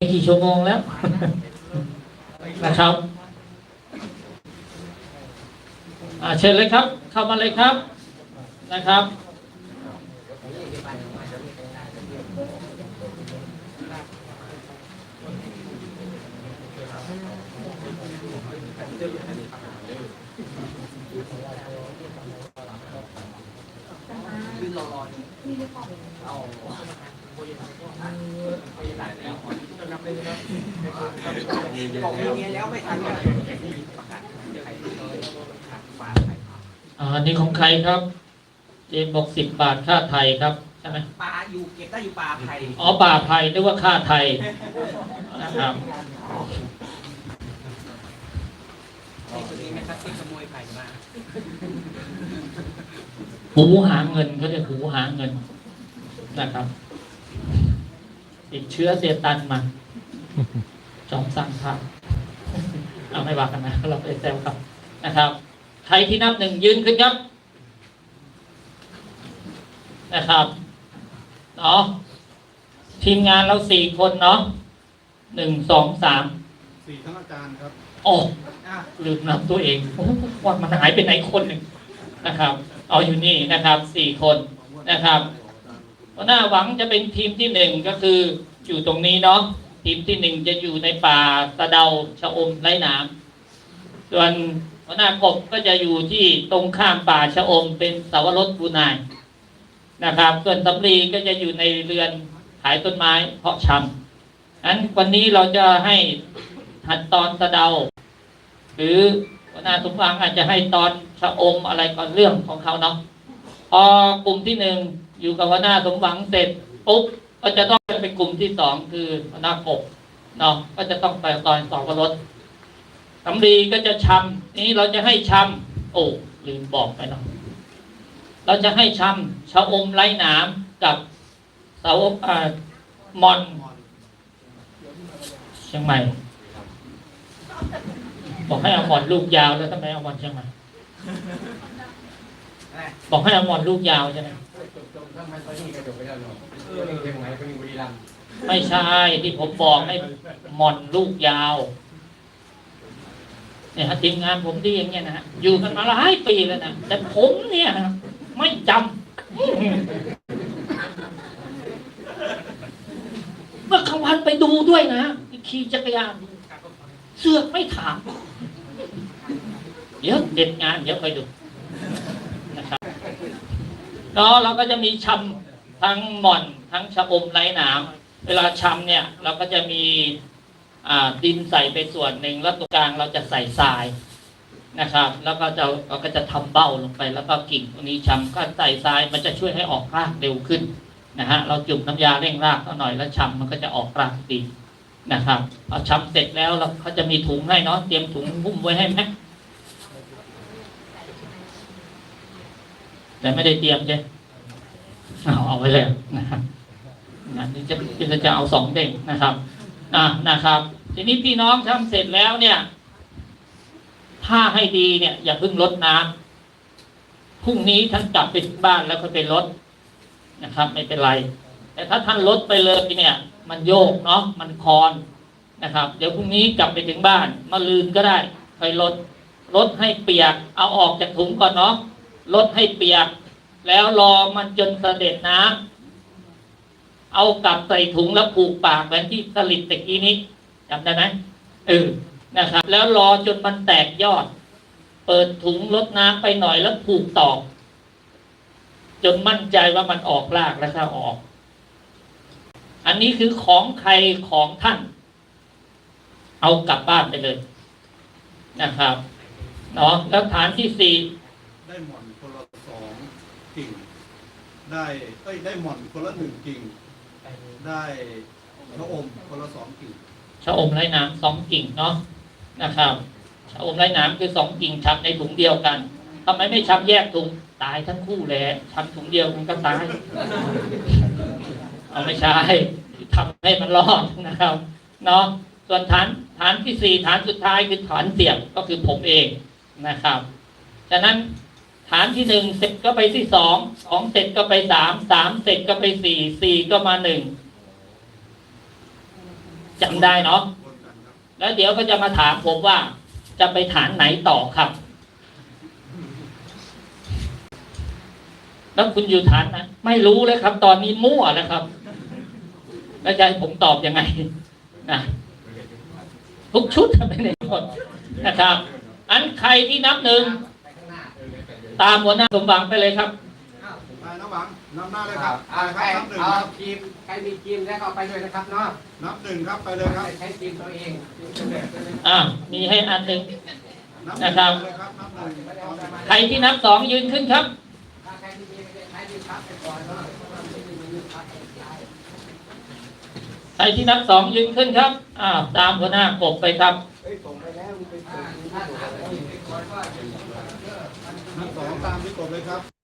กี่ชั่วโมงแล้วนะครับอ่าเชิญเลยครับ เข้ามาเลยครับนะครับบอกมีเมียแล้วไม่ทันเลยอ่าอันนี้ของใครครับเจนบอกสิบบาทค่าไทยครับใช่ไหมปลาอยู่เก็บได้อยู่ปลาไทยอ๋อป่าไทยนึกว่าค่าไทยนะครับไอ้ตัวนี้นะครับที่ขโมยไข่มาหูหาเงินเขาเรียกหูหาเงินนะครับ ติดเชื้อเซตันมาจอมสร้างภาพเอาไม่ว่ากันนะเราไปแซวครับนะครับ ใครที่นับหนึ่งยืนขึ้นครับ นะครับเนาะทีมงานเราสี่คนเนาะหนึ่งสองสามสี่ทั้งอาจารย์ครับโอ้อะลืมนับตัวเองว่ามันหายไปไหนคนหนึ่งนะครับ เอาอยู่นี่นะครับสี่คนนะครับ หัวหน้าหวังจะเป็นทีมที่หนึ่งก็คืออยู่ตรงนี้เนาะทีมที่หนึ่งจะอยู่ในป่าตะเดาชะอมไร้หน้ำส่วนหัวหน้ากบก็จะอยู่ที่ตรงข้ามป่าชะอมเป็นสาวรสบูนายนะครับ ส่วนสำลีก็จะอยู่ในเรือนขายต้นไม้เพาะชำนั้นวันนี้เราจะให้หัดตอนสะเดา หรือหัวหน้าสมฟังอาจจะให้ตอนชะอมอะไรก่อนเรื่องของเขาเนาะพอกลุ่มที่หนึ่ง อยู่กับหัวหน้าสมหวังเสร็จปุ๊บก็จะต้องเป็นกลุ่มที่สองคือหัวหน้ากบเนาะก็จะต้องไปตอนสองรถสำลีก็จะชำนี้เราจะให้ชำโอ้ลืมบอกไปเนาะเราจะให้ชำชะอมไร้หนามกับเสาอ่ามอนเชียงใหม่บอกให้เอาหมอนลูกยาวแล้วทำไมเอาหมอนเชียงใหม่บอกให้เอาหมอนลูกยาวใช่ไหม ไม่ใช่ที่ผมบอกให้หมอนลูกยาว เนี่ยฮะทีมงานผมดีอย่างเงี้ยนะฮะอยู่กันมาหลายปีแล้วนะแต่ผมเนี่ยนะไม่จำเมื่อกลางวันไปดูด้วยนะขี่จักรยานเสือกไม่ถาม เดี๋ยวเด็ดงานเดี๋ยวคอยดู เนาะเราก็จะมีชำทั้งหม่อนทั้งชะอมไร้หนามเวลาชำเนี่ยเราก็จะมีอ่าดินใส่ไปส่วนหนึ่งแล้วตรงกลางเราจะใส่ทรายนะครับ แล้วก็จะเราก็จะทำเบ้าลงไป แล้วก็กิ่งตรงนี้ชำก็ใส่ทรายมันจะช่วยให้ออกรากเร็วขึ้นนะฮะเราจุ่มน้ำยาเร่งรากเขาหน่อยแล้วชำมันก็จะออกรากดีนะครับพอชำเสร็จแล้วเราเขาจะมีถุงให้เนาะเตรียมถุงหุ้มไว้ให้ไหม แต่ไม่ได้เตรียมใช่เอาเอาไว้เลยนะครับงานนี้จะจะจะเอาสองเด้งนะครับอะนะครับ ทีนี้พี่น้องทำเสร็จแล้วเนี่ย ถ้าให้ดีเนี่ย อย่าเพิ่งลดน้ำพรุ่งนี้ท่านกลับไปที่บ้านแล้วก็ไปลดนะครับ ไม่เป็นไร แต่ถ้าท่านลดไปเลยเนี่ย มันโยกเนาะมันคลอนนะครับ เดี๋ยวพรุ่งนี้กลับไปถึงบ้านมาลืนก็ได้ค่อยลดลดให้เปียกเอาออกจากถุงก่อนเนาะ ลดให้เปียก แล้วรอมันจนเสด็จน้ำเอากลับใส่ถุงแล้วผูกปากเหมือนที่สลิดตะกี้นี้จำได้ไหมเออนะครับ แล้วรอจนมันแตกยอด เปิดถุงลดน้ำไปหน่อยแล้วผูกต่อจนมั่นใจว่ามันออกรากแล้วถ้าออก อันนี้คือของใครของท่าน เอากลับบ้านไปเลยนะครับเนาะแล้วฐานที่สี่ได้หมอน กิ่ง ได้เอ้ยได้หม่อนคนละหนึ่งกิ่ง ได้ชะอมคนละสองกิ่งชะอมไร้น้ำสองกิ่งเนาะนะครับชะอมไร้น้ำคือสองกิ่งชัในถุงเดียวกันทำไมไม่ชัแยกถุงตายทั้งคู่แหละชัถุงเดียวมันก็ตายเอาไม่ใช่ทำให้มันรอดนะครับเนาะส่วนฐานฐานที่สี่ฐานสุดท้ายคือฐานเสียบก็คือผมเองนะครับ ฉะนั้น ฐานที่หนึ่งเสร็จก็ไปที่สองสองเสร็จก็ไปสามสามเสร็จก็ไปสี่สี่ก็มาหนึ่งจำได้เนาะแล้วเดี๋ยวก็จะมาถามผมว่า จะไปฐานไหนต่อครับ แล้วคุณอยู่ฐานไหนไม่รู้เลยครับ ตอนนี้มั่วแล้วครับ แล้วจะให้ผมตอบยังไงนะทุกชุดไม่ได้หมดนะครับ อันใครที่นับหนึ่ง ตามหัวหน้าสมหวังไปเลยครับไปน้ำหวังนำหน้าเลยคครัรับบไปเอาคใครรับนับหนึ่งเอาครับทีมใครมีทีมแล้วก็เอาไปด้วยนะครับเนาะนับหนึ่งครับไปเลยครับใช้ทีมตัวเองอ่ามีให้อันหนึ่ง นับหนึ่งนะครับ เลยครับนับหนึ่งเอาหนึ่งใครที่นับสองยืนขึ้นครับ ถ้าใครมีทีมใช้ทีมพักไปก่อนเนาะเพราะว่าไม่มีทีมพักใช้ใครที่นับสองยืนขึ้นครับอ่าตามหัวหน้ากบไปครับถ้าถามว่าทีมไปก่อนว่า นับ สองตามที่กดเลยครับ